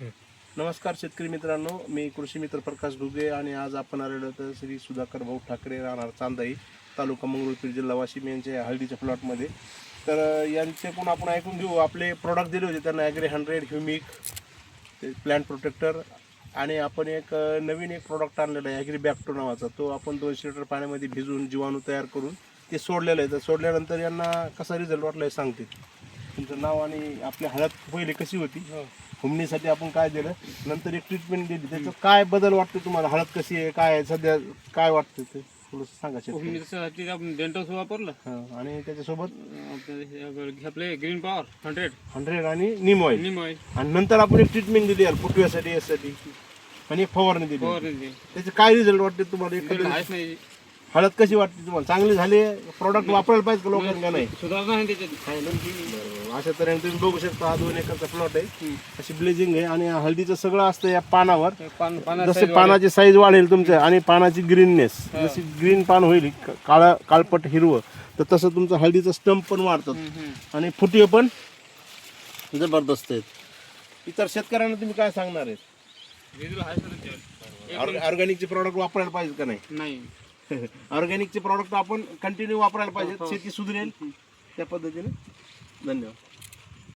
नमस्कार शेतकरी मित्रांनो मी कृषी मित्र प्रकाश घुगे आणि आज आपण आलेलो तर श्री सुधाकर भाऊ ठाकरे राहणार चांदाई तालुका मंगरुळपीर जिल्हा वाशिम यांच्या हळदीच्या प्लॉटमध्ये. तर यांच्याकडून आपण ऐकून घेऊ आपले प्रॉडक्ट दिले होते त्यांना ॲग्री हंड्रेड ह्युमिक ते प्लॅन्ट प्रोटेक्टर आणि आपण एक नवीन एक प्रॉडक्ट आणलेला आहे ॲग्री बॅक्टो नावाचा. तो आपण दोनशे लिटर पाण्यामध्ये भिजवून जीवाणू तयार करून ते सोडलेलं आहे. तर सोडल्यानंतर यांना कसा रिझल्ट वाटला आहे सांगते तुमचं नाव आणि आपली हळद पहिले कशी होती? हुमणीसाठी आपण काय दिलं? नंतर एक ट्रीटमेंट दिली. त्याच्यात काय बदल वाटतो तुम्हाला? हळद कशी आहे? काय आहे? सध्या काय वाटतं ते? थोडं सांगा शेतकरी. त्याच्यासाठी आपण डेंटॉस वापरलं. हं, आणि त्याच्यासोबत? आपलं हे आपले ग्रीन पॉवर हंड्रेड हंड्रेड आणि निम ऑइल निम ऑइल आणि नंतर आपण एक ट्रीटमेंट दिली यार फुटव्यासाठी यासाठी. आणि एक फवारणी दिली. फवारणी त्याचे काय रिझल्ट वाटते तुम्हाला? आहेच नाही. हळद कशी वाटते तुम्हाला? चांगली झाली प्रॉडक्ट वापरायला पाहिजे का लोकांना नाही? सुधारणा आहे त्याच्यात. बरोबर. अशा तऱ्हेने तुम्ही बघू शकता हा दोन एकरचा प्लॉट आहे. अशी ब्लेजिंग आहे आणि हळदीचं सगळं असतं या पानावर. जसे पानाची साईज वाढेल तुमच्या आणि पानाची ग्रीननेस जशी ग्रीन पान होईल काळा काळपट हिरवं तर तसं तुमचं हळदीचं स्टंप पण वाढतात आणि फुटवे पण जबरदस्त आहेत. इतर शेतकऱ्यांना तुम्ही काय सांगणार आहेत? ऑर्गॅनिकचे प्रॉडक्ट वापरायला पाहिजे का नाही? नाही. ऑर्गॅनिकचे प्रॉडक्ट आपण कंटिन्यू वापरायला पाहिजे शेती सुधरेल. त्या पद्धतीने. धन्यवाद.